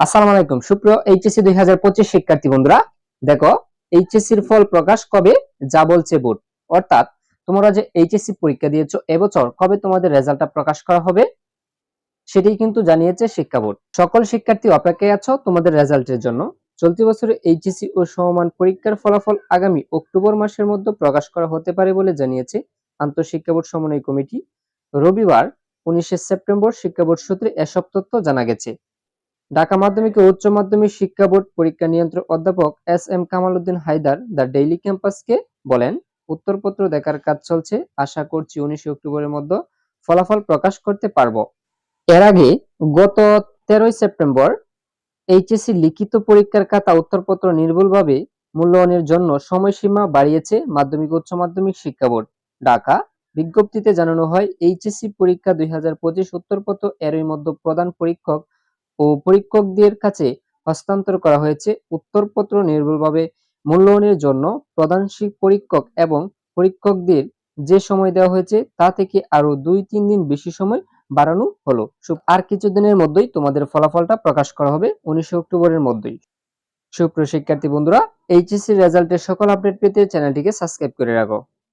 আসসালামু আলাইকুম। সুপ্রিয় এইচএসসি দুই হাজার পঁচিশ শিক্ষার্থী বন্ধুরা, দেখো, এইচএসসি এর ফল প্রকাশ কবে? যা বলছে বোর্ড। অর্থাৎ, তোমরা যে এইচএসসি পরীক্ষা দিয়েছ, এবছর কবে তোমাদের রেজাল্টটা প্রকাশ করা হবে? সেটাই কিন্তু জানিয়েছে শিক্ষা বোর্ড। সকল শিক্ষার্থী অপেক্ষায় আছো তোমাদের রেজাল্টের জন্য। চলতি বছরে এইচএসসি ও সমমান পরীক্ষার ফলাফল আগামী অক্টোবর মাসের মধ্যে প্রকাশ করা হতে পারে বলে জানিয়েছে আন্তঃশিক্ষা বোর্ড সমন্বয় কমিটি। রবিবার, উনিশে সেপ্টেম্বর শিক্ষা বোর্ড সূত্রে এসব তথ্য জানা গেছে। ঢাকা মাধ্যমিক ও উচ্চ মাধ্যমিক শিক্ষা বোর্ড পরীক্ষা নিয়ন্ত্রক অধ্যাপক S M Kamal Uddin Haider the daily ক্যাম্পাসকে বলেন, উত্তরপত্র দেখার কাজ চলছে, আশা করছি উনিশে অক্টোবরের মধ্যে ফলাফল প্রকাশ করতে পারব। এর আগে গত তেরোই সেপ্টেম্বর এইচএসসি লিখিত পরীক্ষার খাতা উত্তরপত্র নির্ভুলভাবে মূল্যায়নের জন্য সময়সীমা বাড়িয়েছে মাধ্যমিক উচ্চ মাধ্যমিক শিক্ষা বোর্ড। ঢাকা বিজ্ঞপ্তিতে জানানো হয়, এইচএসসি পরীক্ষা দুই হাজার পঁচিশ উত্তরপত্র এরই মধ্যে প্রধান পরীক্ষক ও পরীক্ষকদের কাছে হস্তান্তর করা হয়েছে। উত্তরপত্র নির্ভুলভাবে মূল্যায়নের জন্য প্রধান পরীক্ষক এবং পরীক্ষকদের যে সময় দেওয়া হয়েছে তা থেকে আরও দুই তিন দিন বেশি সময় বাড়ানো হলো। আর কিছুদিনের মধ্যেই তোমাদের ফলাফলটা প্রকাশ করা হবে উনিশে অক্টোবরের মধ্যেই। সুপ্রিয় শিক্ষার্থী বন্ধুরা এইচএসসি রেজাল্টের সকল আপডেট পেতে চ্যানেলটিকে সাবস্ক্রাইব করে রাখো।